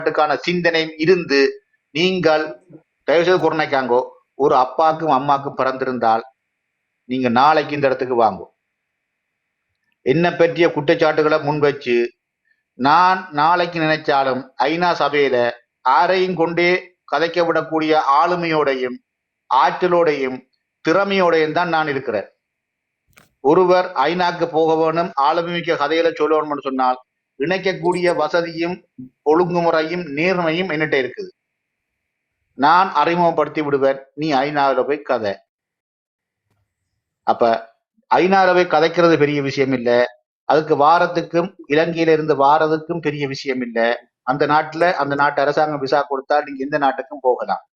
நாட்டுக்கான சிந்தனையும் இருந்து நீங்கள் தயவுசெய்து குறைக்காங்கோ ஒரு அப்பாக்கும் அம்மாக்கும் பிறந்திருந்தால் நீங்க நாளைக்கு இந்த இடத்துக்கு வாங்கோ. என்ன பற்றிய குற்றச்சாட்டுகளை முன்வச்சு நான் நாளைக்கு நினைச்சாலும் ஐநா சபையில ஆரையும் கொண்டே கதைக்க விடக்கூடிய ஆளுமையோடையும் ஆற்றலோடையும் திறமையோடையும் தான் நான் இருக்கிறேன். ஒருவர் ஐநாக்கு போக வேணும் ஆளுமைமிக்க கதைகளை சொல்லணும்னு சொன்னால் இணைக்கக்கூடிய வசதியும் ஒழுங்குமுறையும் நேர்மையும் என்னட்ட இருக்குது. நான் அறிமுகப்படுத்தி விடுவேன். நீ ஐநாவில் போய் கதை. அப்ப ஐநாவில் போய் கதைக்கிறது பெரிய விஷயம் இல்லை. அதுக்கு வாரத்துக்கும் இலங்கையில இருந்து வாரதுக்கும் பெரிய விஷயம் இல்லை. அந்த நாட்டுல அந்த நாட்டு அரசாங்கம் விசா கொடுத்தா நீங்க எந்த நாட்டுக்கும் போகலாம்.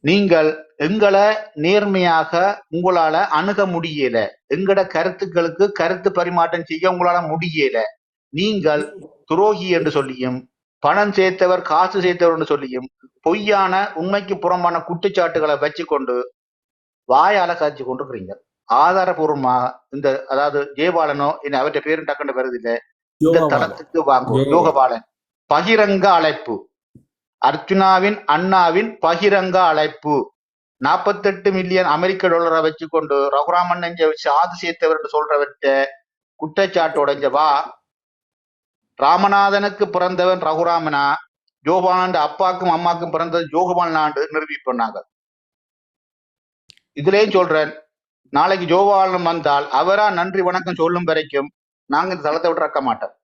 நீங்கள் எங்களை நேர்மையாக உங்களால அணுக முடியல. எங்கட கருத்துக்களுக்கு கருத்து பரிமாற்றம் செய்ய உங்களால முடியல. நீங்கள் துரோகி என்று சொல்லியும் பணம் சேர்த்தவர் காசு சேர்த்தவர் என்று சொல்லியும் பொய்யான உண்மைக்கு புறம்பான குற்றச்சாட்டுகளை வச்சுக்கொண்டு வாயால காய்ச்சி கொண்டிருக்கிறீங்க. ஆதாரபூர்வமாக இந்த அதாவது ஜெயபாலனோ என்ன அவற்றை பேரும் டக்குன்னு வருது இல்ல இந்த. தளத்துக்கு வாங்கும் யோகா. யோகபாலன். பகிரங்க அழைப்பு. அர்ச்சுனாவின் அண்ணாவின் பகிரங்க அழைப்பு. நாற்பத்தெட்டு மில்லியன் அமெரிக்க டாலரை வச்சுக்கொண்டு ரகுராமன் நெஞ்ச சாது சேர்த்தவர் என்று சொல்றவற்ற குற்றச்சாட்டு உடைஞ்சவா வா. ராமநாதனுக்கு பிறந்தவன் ரகுராமனா? ஜோபாலன் அப்பாக்கும் அம்மாக்கும் பிறந்தது ஜோகபாலனாண்டு நிரூபி பண்ணாங்க இதுலயும் சொல்றேன் நாளைக்கு ஜோபாலன் வந்தால் அவரா நன்றி வணக்கம் சொல்லும் வரைக்கும் நாங்க இந்த தளத்தை விட்டு இறக்க மாட்டோம்.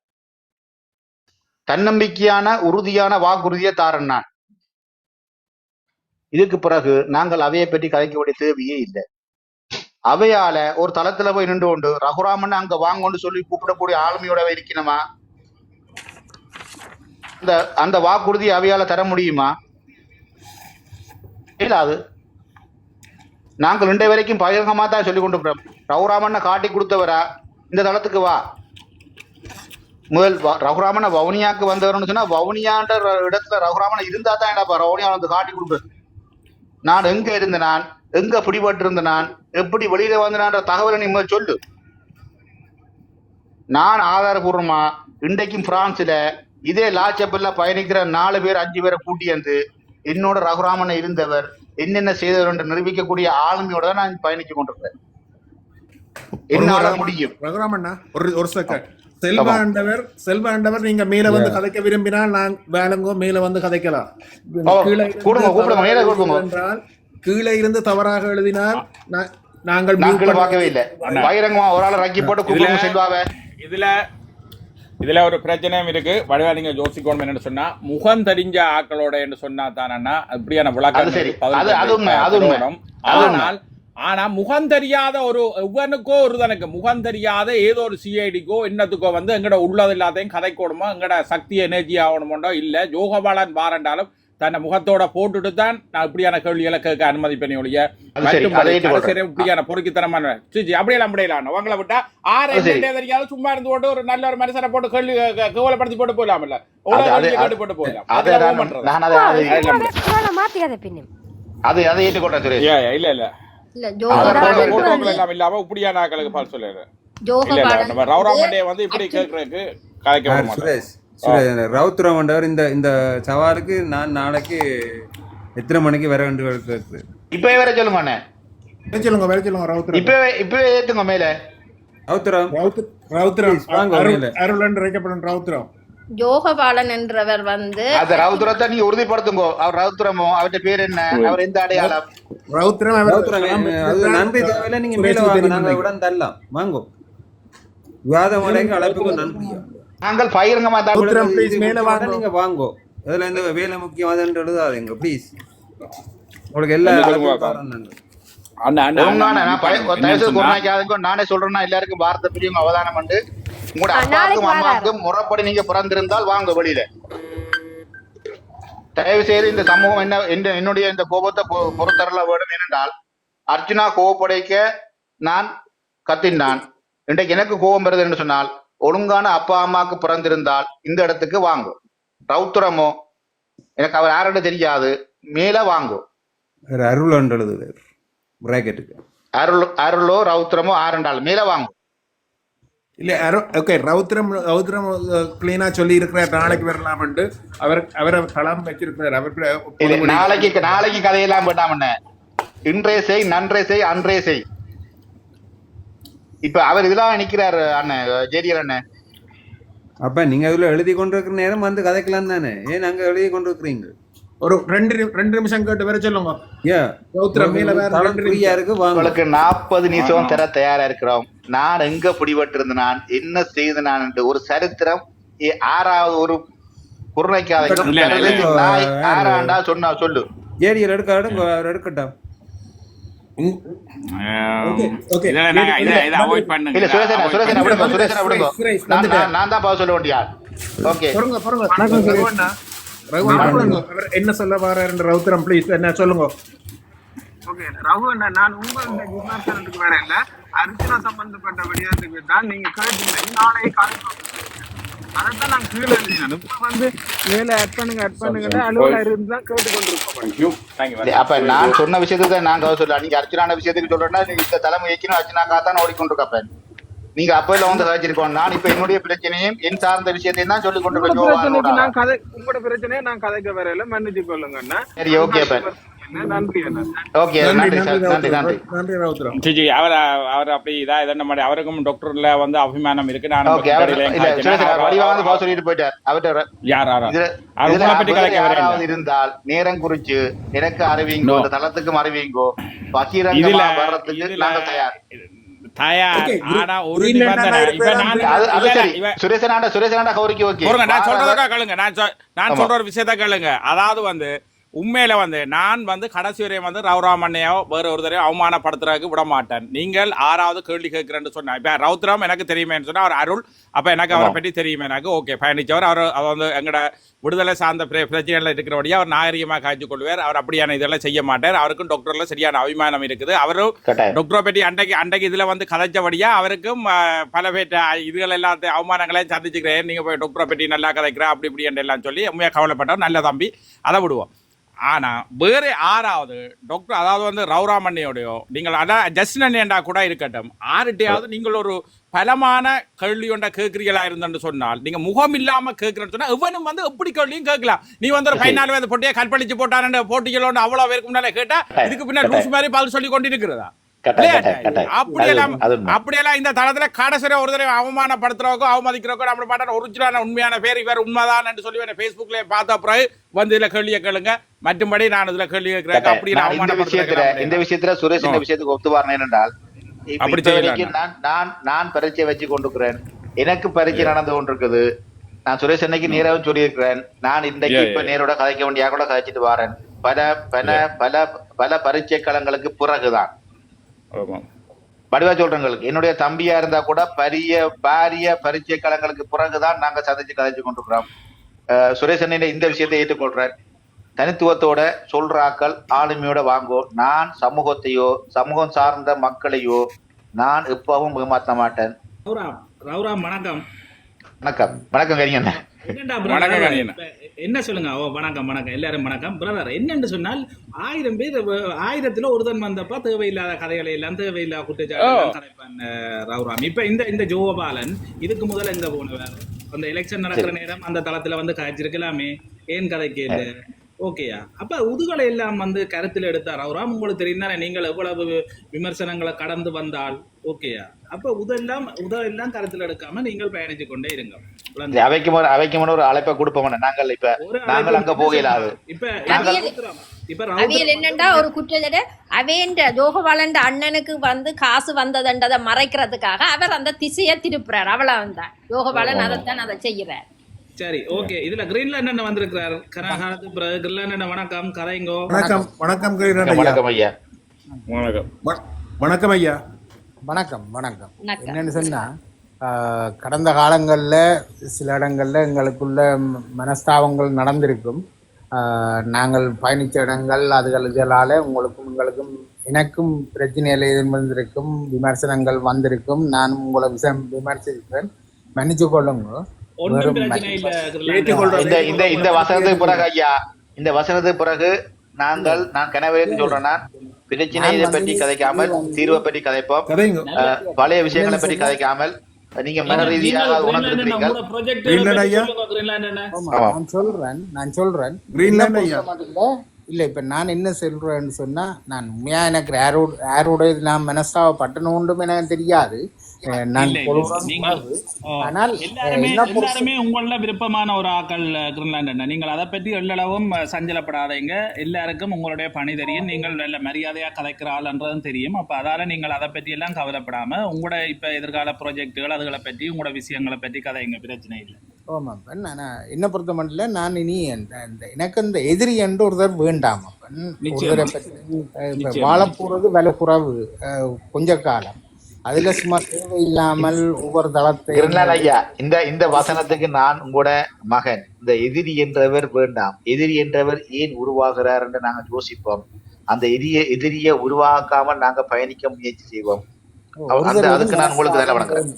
தன்னம்பிக்கையான உறுதியான வாக்குறுதியை தாரன் நான். இதுக்கு பிறகு நாங்கள் அவையை பற்றி கலைக்க வேண்டிய தேவையே இல்லை. அவையால ஒரு தளத்துல போய் நின்று கொண்டு ரகுராமன் அங்க வாங்கன்னு சொல்லி கூப்பிடக்கூடிய ஆளுமையோட இருக்கணுமா? அந்த அந்த வாக்குறுதி அவையால தர முடியுமா? இல்லாது. நாங்கள் இன்றைய வரைக்கும் பகிரங்கமா தான் சொல்லி கொண்டு ரகுராமன் ரகுராமனை காட்டி கொடுத்தவரா? இந்த தளத்துக்கு வா. முதல் ரகுராமனை வவுனியாக்கு வந்தவர்னு சொன்னா வவுனியான்ற இடத்துல ரகுராமனை இருந்தா தான் என்னப்பா வவுனியா வந்து காட்டி கொடுக்குறது நான் எங்க இருந்த நான் எங்க பிடிபட்டு இருந்த நான் எப்படி வெளியில வந்தனான்ற தகவலை நீ முதல்ல சொல்லு. நான் ஆதாரபூர்வமா இன்றைக்கும் பிரான்ஸ்ல இதே லாச்சப்பல்ல பயணிக்கிற நாலு பேர் அஞ்சு பேரை கூட்டி வந்து என்னோட ரகுராமனை இருந்தவர் என்னென்ன செய்தவர் என்று நிரூபிக்கக்கூடிய ஆளுமையோட தான் நான் பயணிச்சு கொண்டிருக்கிறேன். என்னால முடியும். ரகுராமண்ணா ஒரு ஒரு செகண்ட் செல்வாண்டவர் செல்வாண்டவர் நீங்க மேல வந்து கதைக்க விரும்பினால் நான் வேலங்கோ மேல வந்து கதைக்கலாம். என்றால் கீழே இருந்து தவறாக எழுதினால் நாங்கள் பண்ண- பார்க்கவே இல்லை. பகிரங்கமா ஒரு ஆளை ரக்கி போட்டு கூப்பிடுங்க செல்வாவே. இதுல இதுல ஒரு பிரச்சனையும் இருக்கு. வடிவா நீங்க யோசிக்கணும் என்னன்னு சொன்னா முகம் தெரிஞ்ச ஆக்களோட என்று சொன்னா தானே இப்படியான விளக்கம் அது ஆனால் ஆனா முகம் தெரியாத ஒரு ஒவ்வொன்றுக்கோ ஒரு தனக்கு முகம் தெரியாத ஏதோ ஒரு சிஐடிக்கோ என்னத்துக்கோ வந்து எங்கட உள்ளது எல்லாத்தையும் கதைக்கணுமோ எங்கட சக்தி எனர்ஜி ஆகணுமோ இல்ல ஜோகபாலன் பாரண்டாலும் தன்னை முகத்தோட போட்டுட்டு தான் நான் இப்படியான கேள்விகளை கேட்க அனுமதிப்பேன் ஒழிய. அதை ஏற்றுக்கொள்றேன். கடைசிவரை இப்படியான பொறுக்கித்தனமான அப்படியெல்லாம் முடியலாம் உங்களை விட்டா ஆறு தெரியாது சும்மா இருந்து போட்டு ஒரு நல்ல ஒரு மனுஷனை போட்டு கேள்வி கேவலப்படுத்தி போட்டு கேள்வி கேட்டு போட்டு போயிடலாம். அதை அதை ஏற்றுக்கொண்டேன் இல்ல இல்ல. இல்ல ஜோகபாலன் எல்லாம் இல்லாம பால் சொல்லிடுறேன் ஜோகபாலன் நம்ம ரவுராமண்டே வந்து இப்படி கேட்கறதுக்கு கலைக்க சுரேஷ் ரவுத்ரம் வந்தவர் இந்த இந்த சவாலுக்கு நான் நாளைக்கு எத்தனை மணிக்கு வர வேண்டும் கேட்குது இப்பவே வேற சொல்லுங்க வர சொல்லுங்க வர சொல்லுங்க ரவுத்ரம் இப்பவே இப்பவே ஏத்துங்க மேல. ரவுத்ரம் ரவுத்- ரவுத்ரம் Please, ரவுத்ரம் ஜோகபாலன் என்றவர் வந்து அந்த ரவுத்துரத்தை நீங்க உறுதிப்படுத்துங்க. அவர் ரவுத்துரமோ அவர்ட்ட பேர் என்ன? அவர் எந்த அடையாளம்? ரவுத்ரம் அவர் ரவுத்ரம் அது நன்றி தேவையில்ல நீங்க மேல வாங்க நாங்க உடன் தரலாம் வாங்கோ. விவாத முறைக்கு அழைப்புக்கு நன்றியா நாங்கள் பகிரங்கமா தான் ரவுத்ரம், இது மேல வாங்க. நீங்க வாங்கோ. அதுல இந்த வேலை முக்கியமானது எழுதாதீங்க ப்ளீஸ் உங்களுக்கு எல்லா அண்ணா, நான் சொல்றேன்னா எல்லாருக்கும் பாரத பிரியும் அவதானம் உண்டு உங்களோட அப்பாவுக்கும். அம்மாவுக்கும் முறைப்படி நீங்க பிறந்திருந்தால் வாங்க வெளியில. தயவு செய்து இந்த சமூகம் என்ன என்ன- என்னுடைய இந்த கோபத்தை பொறுத்தரல வேண்டும் ஏனென்றால் அர்ஜுனா கோவப்படைக்க நான் கத்தினான் இன்றைக்கு எனக்கு கோபம் வருது என்று சொன்னால் ஒழுங்கான அப்பா அம்மாவுக்கு பிறந்திருந்தால் இந்த இடத்துக்கு வாங்கும் ரவுத்துரமோ எனக்கு அவர் யாருன்னு தெரியாது மேல வாங்கும் அருள் அருள் அருளோ ரவுத்திரமோ ஆரண்டால் மேல வாங்கும் இல்ல ஓகே ரவுத்திரம் ரவுத்திரம் கிளீனா சொல்லி இருக்கிறார். நாளைக்கு வரலாம்னு அவர் அவரை களம் வச்சிருக்கிறார். அவர் நாளைக்கு நாளைக்கு கதையெல்லாம் வேண்டாம் என்ன இன்றே செய் நன்றே செய் அன்றே செய். இப்ப அவர் இதெல்லாம் நிக்கிறாரு அண்ணன் ஜேடியர் அண்ணன் அப்ப நீங்க அதுல எழுதி கொண்டிருக்கிற நேரம் வந்து கதைக்கலாம் தானே? ஏன் அங்க எழுதி கொண்டிருக்கிறீங்க? ஒரு ரெண்டு ரெண்டு நிமிஷம் கேட்டு சொல்லுங்க. வேற வாங்க. உங்களுக்கு நாற்பது நிமிஷம் தர தயாரா இருக்கிறோம். நான் எங்க பிடிபட்டிருந்த நான் என்ன செய்து நான் என்று ஒரு சரித்திரம் ஆறாவது ஒரு குருணைக்காத சொன்னா சொல்லு. ஜேடியில் எடுக்க எடுக்கட்டும். நான் தான் பாவ சொல்ல வேண்டியா ஓகே. என்ன சொல்ல வர்றாரு ரவுத்திரம் ப்ளீஸ் என்ன சொல்லுங்க ஓகே ரகு அண்ணா நான் உங்க இந்த விமர்சனத்துக்கு வேற இல்ல அர்ச்சனா சம்பந்தப்பட்ட விடயத்துக்கு தான் நீங்க கேட்டீங்க நாளை காலை அதைத்தான் நான் கீழே எழுதினேன் இப்ப வந்து மேல ஆட் பண்ணுங்க ஆட் பண்ணுங்க அலுவலர் இருந்து தான் கேட்டுக்கொண்டிருக்கோம் Thank you. Thank you. Very இல்ல, அப்ப நான் சொன்ன விஷயத்துக்கு நான் சொல்ல நீங்க அர்ச்சனான விஷயத்துக்கு சொல்றேன்னா நீங்க இந்த தலைமை வைக்கணும் அர்ச்சனாக்கா தான் ஓடிக்கொண்டிருக்கப்ப நீங்க அப்பையில வந்து கழிச்சிருக்கோம் நான் இப்ப என்னுடைய பிரச்சனையும் என் சார்ந்த விஷயத்தையும் தான் சொல்லி பிரச்சனைக்கு. நான் கதை உங்களோட பிரச்சனையை நான் கதைக்க வரையில மன்னிச்சு கொள்ளுங்க அண்ணா. சரி ஓகே நன்றி அவருக்கும் டாக்டர்ல வந்து அபிமானம் இருக்கு. இருந்தால் நேரம் குறிச்சு எனக்கு அறிவிங்கோ தளத்துக்கும் அறிவிங்கோ பகிரங்கமா வர்றதுக்கு தயார். தயார். ஆனா ஒரு நிபந்தனை. இப்ப நான் இருப்பேன். அது அது இல்ல, சரி. இவ- சுரேஷனாண்ட சுரேஷனாண்ட கௌரிக்கு ஓகே. நான் சொல்றதுக்கா கேளுங்க. நான். சொல்ற ஒரு விஷயத்த கேளுங்க. அதாவது வந்து உண்மையில வந்து நான் வந்து கடைசி வரையும் வந்து ரவுராம் அண்ணையோ வேற ஒருத்தரையோ அவமானப்படுத்துறதுக்கு விட மாட்டேன் நீங்கள் ஆறாவது கேள்வி கேட்கிறேன்னு சொன்னா இப்ப ரவுத்ராம் எனக்கு தெரியுமேன்னு சொன்னா அவர் அருள். அப்ப எனக்கு அவரை. பற்றி தெரியுமே எனக்கு. ஓகே பயணிச்சவர் அவர் அவர் வந்து எங்கட விடுதலை சார்ந்த பிர- பிரச்சனைகள் இருக்கிறபடியா அவர் நாகரிகமாக காய்ச்சி கொள்வார். அவர் அப்படியான இதெல்லாம் செய்ய மாட்டார். அவருக்கும் டாக்டர்ல சரியான அபிமானம் இருக்குது. அவரும் டாக்டரை பற்றி அன்றைக்கு அன்றைக்கு இதுல வந்து கதைச்சபடியா அவருக்கும் பல பேர்ட்ட இதுகள் எல்லாத்தையும் அவமானங்களையும் சந்திச்சுக்கிறேன். நீங்க போய் டாக்டரை பற்றி நல்லா கதைக்கிறா அப்படி இப்படி எல்லாம் சொல்லி உண்மையா கவலைப்பட்டவர் நல்ல தம்பி. அதை விடுவோம். ஆனா வேற ஆறாவது டாக்டர் அதாவது வந்து ரவுராமண்ணியோடையோ நீங்கள் அதான் ஜஸ்டின் அண்ணியண்டா கூட இருக்கட்டும் ஆறுட்டையாவது நீங்கள் ஒரு பலமான கேள்வி ஒன்றை கேட்கிறீங்களா இருந்தேன்னு சொன்னால் நீங்க முகம் இல்லாம கேட்கிறேன்னு சொன்னா எவனும் வந்து எப்படி கேள்வியும் கேட்கலாம். நீ வந்து ஒரு பதினாலு வயது போட்டியை கற்பழிச்சு போட்டான்னு போட்டிகளோன்னு அவ்வளவு பேருக்கு முன்னாலே கேட்டா இதுக்கு பின்னாடி லூஸ் மாதிரி பதில் சொல்லி கொண்டிருக்கிறதா? கட்டாயம் அப்படியெல்லாம் இந்த தளத்துல கடைசியா ஒரு தடவை அவமானப்படுத்துறவக்கோ அவமதிக்கிறவக்கோ நம்ம பாட்ட ஒரிஜினலான உண்மையான பேர் இவர் உண்மைதான் என்று சொல்லி Facebookல பார்த்த பிறகு வந்து இதுல கேள்வியை கேளுங்க. மற்றும்படி நான் இதுல கேள்வி கேட்கிறேன். அப்படி இந்த விஷயத்துல இந்த அவமானப்படுத்துறேன் விஷயத்துல சுரேஷ் இந்த. விஷயத்துக்கு ஒத்து வரணும் என்றால் அப்படி நான் நான் பரீட்சை வச்சு கொண்டிருக்கிறேன். எனக்கு பரீட்சை நடந்து கொண்டிருக்குது. நான் சுரேஷ் அன்னைக்கு நேராவும் சொல்லியிருக்கிறேன். நான் இன்றைக்கு இப்ப. நேரோட கதைக்க வேண்டியா கூட கதைச்சிட்டு வரேன். பல பல பல பல பரீட்சை களங்களுக்கு பிறகுதான். வடிவா சொல்றேங்களுக்கு என்னுடைய தம்பியா இருந்தா கூட பெரிய பாரிய பரீட்சை களங்களுக்கு பிறகுதான் நாங்க சந்திச்சு கதைச்சு கொண்டிருக்கிறோம். அண்ணன் இந்த விஷயத்தை ஏற்றுக்கொள்றேன் தனித்துவத்தோட சொல்ற ஆக்கள் ஆளுமையோட வாங்கோ. நான் சமூகத்தையோ சமூகம் சார்ந்த மக்களையோ நான் எப்பவும் ஏமாத்த மாட்டேன். வணக்கம். வணக்கம். வணக்கம் கரியண்ண என்ன சொல்லுங்க? ஓ வணக்கம் வணக்கம். எல்லாரும் வணக்கம். பிரதர் என்னன்னு சொன்னால் ஆயிரம் பேர் ஆயிரத்துல ஒருத்தன் வந்தப்ப தேவையில்லாத கதைகளை எல்லாம் தேவையில்லாத குற்றச்சாட்டு ரவுராம் இப்ப இந்த இந்த ஜோபாலன் இதுக்கு முதல்ல எங்க போனவர்? அந்த எலெக்ஷன் நடக்கிற நேரம் அந்த தளத்துல வந்து காய்ச்சிருக்கலாமே. ஏன் கதைக்கு இல்ல ஓகேயா? அப்ப உதுகளை எல்லாம் வந்து கருத்தில் எடுத்தார்? ரவுராம் உங்களுக்கு தெரியும் தானே நீங்கள் எவ்வளவு விமர்சனங்களை கடந்து வந்தால்? ஓகேயா? அப்ப உதெல்லாம் உதெல்லாம் கருத்தில் எடுக்காம நீங்கள் பயணிச்சு கொண்டே இருங்க? அவைக்கு முறை அவைக்கு முறை ஒரு அழைப்பை கொடுப்போம் நாங்கள் இப்ப ஒரு நாங்கள் அங்க போகலாது இப்ப அவியல் என்னண்டா? ஒரு குற்றச்சாட்டு. அவேண்ட ஜோகபாலன் அண்ணனுக்கு வந்து காசு வந்ததுன்றதை மறைக்கிறதுக்காக அவர் அந்த திசையை திருப்புறார். அவ்வளவு தான் ஜோகபாலன் அதைத்தான் அதை செய்யறார் சரி ஓகே இதுல கிரீன்ல என்ன வந்திருக்கிறார்? கனகாலத்து பிறகு கிரீன்ல வணக்கம் கதைங்கோ வணக்கம். வணக்கம். வணக்கம் ஐயா. வணக்கம் வணக்கம். ஐயா. வணக்கம் வணக்கம். என்னன்னு சொன்னா ஆஹ், கடந்த காலங்களில் சில இடங்கள்ல எங்களுக்குள்ள மனஸ்தாபங்கள் நடந்திருக்கும். ஆஹ், நாங்கள் பயணித்த இடங்கள் அதுகள் இதனால உங்களுக்கும் உங்களுக்கும் எனக்கும் பிரச்சனைகள் இருந்திருக்கும் விமர்சனங்கள் வந்திருக்கும். நானும் உங்களை விஷயம் விமர்சிக்கிறேன். மன்னிச்சு கொள்ளுங்க ஒன்றும். இந்த இந்த இந்த வசனத்துக்கு பிறகு ஐயா இந்த வசனத்துக்கு பிறகு நாங்கள் நான் கனவேக்கு சொல்றேன்னா பிரச்சனையை பற்றி கதைக்காமல் தீர்வை பற்றி கதைப்போம். பழைய விஷயங்களை பற்றி கதைக்காமல் நீங்க மன ரீதியாக. நான் சொல்றேன் நான் சொல்றேன். இல்ல இப்ப நான் என்ன சொல்றேன்னு சொன்னா நான் உண்மையா எனக்கு யாரோட யாரோட நான் மனஸ்தாபப்பட்டணும் எனக்கு தெரியாது. எல்லாருமே உங்கள விருப்பமான ஒரு ஆக்கள் கிரீன்லாண்ட் நீங்கள் அதை பற்றி எள்ளளவும் சஞ்சலப்படாதீங்க. எல்லாருக்கும் உங்களுடைய பணி தெரியும். நீங்கள் நல்ல மரியாதையா கதைக்கிற ஆள்ன்றதும் தெரியும். அப்ப அதால நீங்கள் அதை பற்றி எல்லாம் கவலைப்படாம உங்களோட இப்ப எதிர்கால ப்ராஜெக்டுகள் அதுகளை பற்றி உங்களோட விஷயங்களை பற்றி கதைங்க. பிரச்சனை இல்லை. ஆமா அப்பன் நான் என்ன பொறுத்த மட்டும் நான் இனி அந்த அந்த எனக்கு அந்த எதிரி என்று ஒருத்தர் வேண்டாம் அப்பன். ஒருத்தரை பற்றி அஹ், இப்ப நிச்சயமா. வாழ போறது விலை குறைவு கொஞ்ச காலம். அதுல சும்மா தேவையில்லாமல் ஒவ்வொரு தளத்தை கிருஷ்ணன் ஐயா இந்த இந்த வசனத்துக்கு நான் உங்களோட மகன். இந்த எதிரி என்றவர் வேண்டாம். எதிரி என்றவர் ஏன் உருவாகிறார் என்று நாங்கள் யோசிப்போம். அந்த எதிரிய எதிரியை உருவாக்காமல் நாங்க பயணிக்க முயற்சி செய்வோம். அதுக்கு நான் உங்களுக்கு வேலை வழங்குறேன்.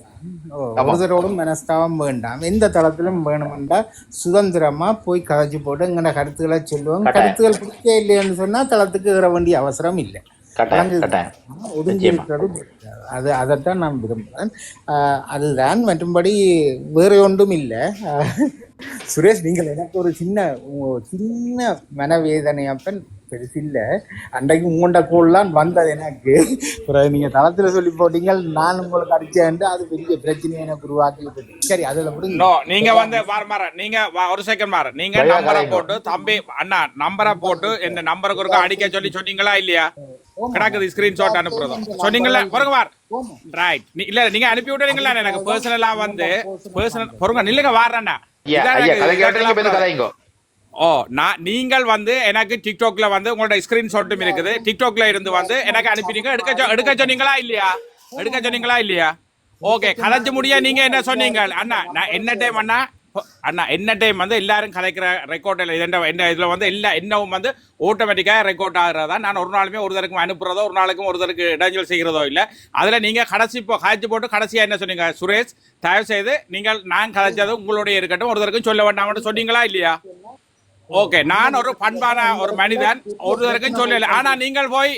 ஓ, ஒருத்தரோடும் மனஸ்தாபம் வேண்டாம். எந்த தளத்திலும் வேணுமெண்டா சுதந்திரமா போய் கதைச்சு போட்டு எங்கட கருத்துக்களை சொல்லுவோம். கருத்துக்கள் பிடிக்க இல்லைன்னு சொன்னா தளத்துக்கு ஏற வேண்டிய அவசரம் இல்லை. அது அதைத்தான் நான் விரும்புகிறேன் அதுதான் மற்றும்படி வேறு ஒன்றும் இல்லை. சுரேஷ் நீங்கள் எனக்கு ஒரு சின்ன சின்ன மனவேதனை அப்பன் பெருசில்லை. அன்றைக்கு உங்கள்ட கோல்லாம் வந்தது எனக்கு. பிறகு நீங்க தளத்துல சொல்லி போட்டீங்க நான் உங்களுக்கு அடிச்சேன் அது பெரிய பிரச்சனையை எனக்கு உருவாக்கி. சரி அதுல விடுங்க நோ நீங்க வந்து வர மாற. நீங்க வா- ஒரு செகண்ட் மாற. நீங்க பையா நம்பரை. போட்டு தம்பி அண்ணா நம்பரை போட்டு இந்த நம்பருக்கு ஒருக்கா அடிக்க சொல்லி சொன்னீங்களா இல்லையா? கிடக்குது ஸ்கிரீன்ஷாட் அனுப்புறதும் சொன்னீங்களா பொறுங்க வார். ரைட் இல்ல நீங்க அனுப்பி விட்டுறீங்களா? எனக்கு பர்சனலா வந்து பர்சனல் பொறுங்க நில்லுங்க வாரண்ணா ஓ நான் நீங்கள் வந்து எனக்கு டிக்டாக்ல வந்து உங்களோட ஸ்கிரீன்ஷாட்டும் இருக்குது. டிக்டாக்ல இருந்து வந்து எனக்கு அனுப்பினீங்க. எடுக்க எடுக்க சொன்னீங்களா இல்லையா? எடுக்க சொன்னீங்களா இல்லையா? ஓகே கதைச்சு முடிய நீங்க என்ன சொன்னீங்க? அண்ணா நான் என்ன டைம் அண்ணா? அண்ணா என்ன டைம் வந்து எல்லாரும் கதைக்கிற ரெக்கார்ட் இல்லை. என்ன என்ன இதுல வந்து எல்லா என்னவும் வந்து ஆட்டோமேட்டிக்காக ரெக்கார்ட் ஆகுறதா? நான் ஒரு நாளுமே ஒரு தருக்கும் அனுப்புறதோ ஒரு நாளுக்கும் ஒரு தருக்கு இடைஞ்சல் செய்கிறதோ இல்லை. அதில் நீங்க கடைசி இப்போ காய்ச்சி போட்டு கடைசியா என்ன சொன்னீங்க? சுரேஷ் தயவு செய்து நீங்கள் நான் கதைச்சது உங்களுடைய இருக்கட்டும் ஒரு தருக்கும் சொல்ல வேண்டாம்னு சொன்னீங்களா இல்லையா? ஓகே நான் ஒரு பண்பான ஒரு மனிதன் ஒரு தருக்கும் சொல்லல. ஆனா நீங்கள் போய்